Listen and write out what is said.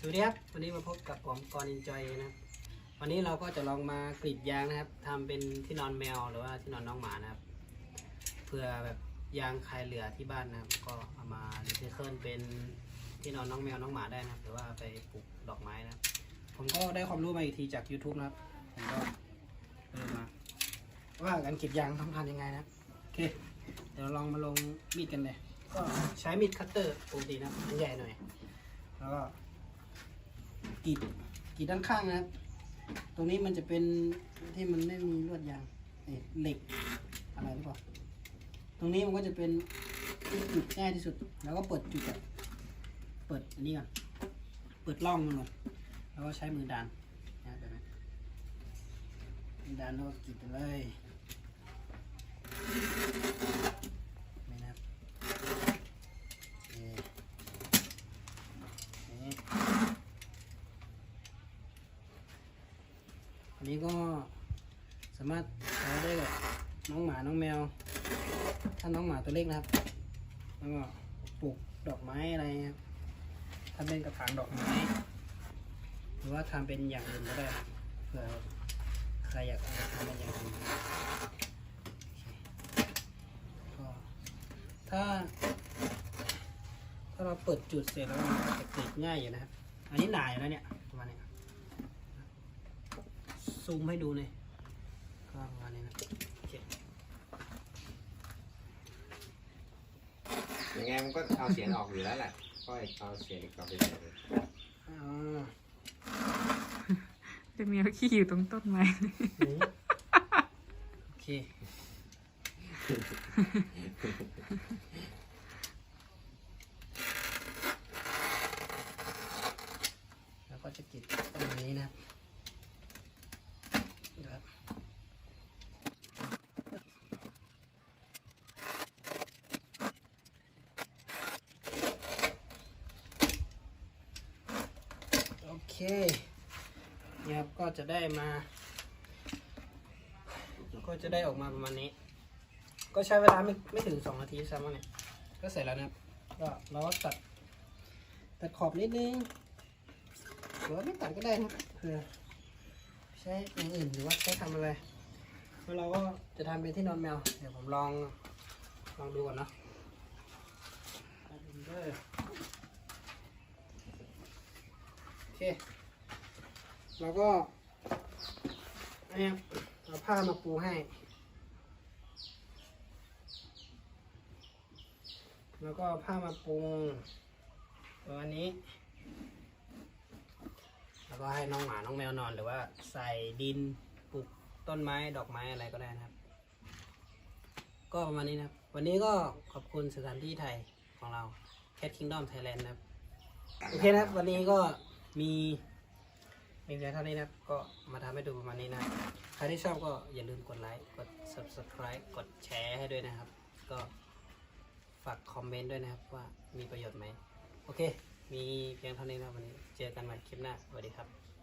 สวัสดีครับ วันนี้มาพบกับผมกรอินจอยนะครับ วันนี้เราก็จะลองมากรีดยางนะครับทำเป็นที่นอนแมวหรือว่าที่นอนน้องหมานะครับ เพื่อแบบยางใครเหลือที่บ้านนะครับ ก็เอามารีไซเคิลเป็นที่นอนน้องแมวน้องหมาได้นะครับ หรือว่าไปปลูกดอกไม้นะครับ ผมก็ได้ความรู้มาอีกทีจาก YouTube นะครับ ผมก็เรียนมาว่าการกรีดยางทำงานยังไงนะครับโอเค เดี๋ยวลองมาลงมีดกันเลย ก็ใช้มีดคัตเตอร์ปกตินะครับอันใหญ่หน่อย แล้วก็ กรีดกรีดด้านข้างนะครับ ตรงนี้มันจะเป็นที่มันไม่มีลวดยางเหล็กอะไรหรือเปล่าตรงนี้มันก็จะเป็นจุดง่ายที่สุด แล้วก็เปิดจุดอะเปิดอันนี้ก่อนเปิดร่องมันก่อนแล้วก็ใช้มือดันนะแบบนี้มือดันแล้วก็กรีดไปเลยนี่นะครับโอเคนี่อั นี้ก็สามารถใช้ได้กับน้องหมาน้องแมว ถ้าน้องหมาตัวเล็กนะครับ แล้วก็ปลูกดอกไม้อะไรครับทำเป็นกระถางดอกไม้ หรือว่าทำเป็นอย่างอื่นก็ได้เผื่อใครอยากทำเป็นอย่างอื่นก็ถ้า ถ้าเราเปิดจุดเสร็จแล้วจะกรีดง่ายอยู่นะครับ อันนี้หนาอยู่แล้วเนี่ยประมาณเนี้ย ซูมให้ดูหน่อยก็ประมาณนี้นะโอเคยังไงมันก็เอาเสียงออกอยู่แล้วแหละก็เอาเสียงกลับไปใส่เลยอ่าจะมีเอาขี้อยู่ตรงต้นไม้นี่โอเค แล้วก็จะกิดตรงนี้นะครับนะครับ โอ เคนี่ครับก็จะได้มา ก็จะได้ออกมาประมาณนี้ ก็ใช้เวลาไม่ไม่ถึงสองนาทีซ้ำวะเนี่ยก็เสร็จแล้วนะครับก็เราก็ตัดตัดขอบนิดนึงหรือว่าไม่ตัดก็ได้นะเผื่อใช้อย่างอื่นหรือว่าใช้ทำอะไรแล้วเราก็จะทำเป็นที่นอนแมว เดี๋ยวผมลองลองดูก่อนเนาะตัดเป็นเด้อโอ เคแล้วก็นเนี้ยเอาผ้ามาปูให้ แล้วก็ผ้ามาปูตัวนี้แล้วก็ให้น้องหมา น้องแมวนอนหรือว่าใส่ดินปลูกต้นไม้ดอกไม้อะไรก็ได้นะครับ ก็ประมาณนี้นะครับ วันนี้ก็ขอบคุณสถานที่ไทยของเรา Cat Kingdom Thailand นะครับ โอเคนะครับ วันนี้ก็ มีมีเพียงเท่านี้นะครับ ก็มาทำให้ดูประมาณนี้นะ ใครที่ชอบก็อย่าลืมกดไลค์ กด subscribe กดแชร์ให้ด้วยนะครับ ก็ฝากคอมเมนต์ด้วยนะครับว่ามีประโยชน์ไหม โอเค มีเพียงเท่านี้นะครับวันนี้ เจอกันใหม่คลิปหน้า สวัสดีครับ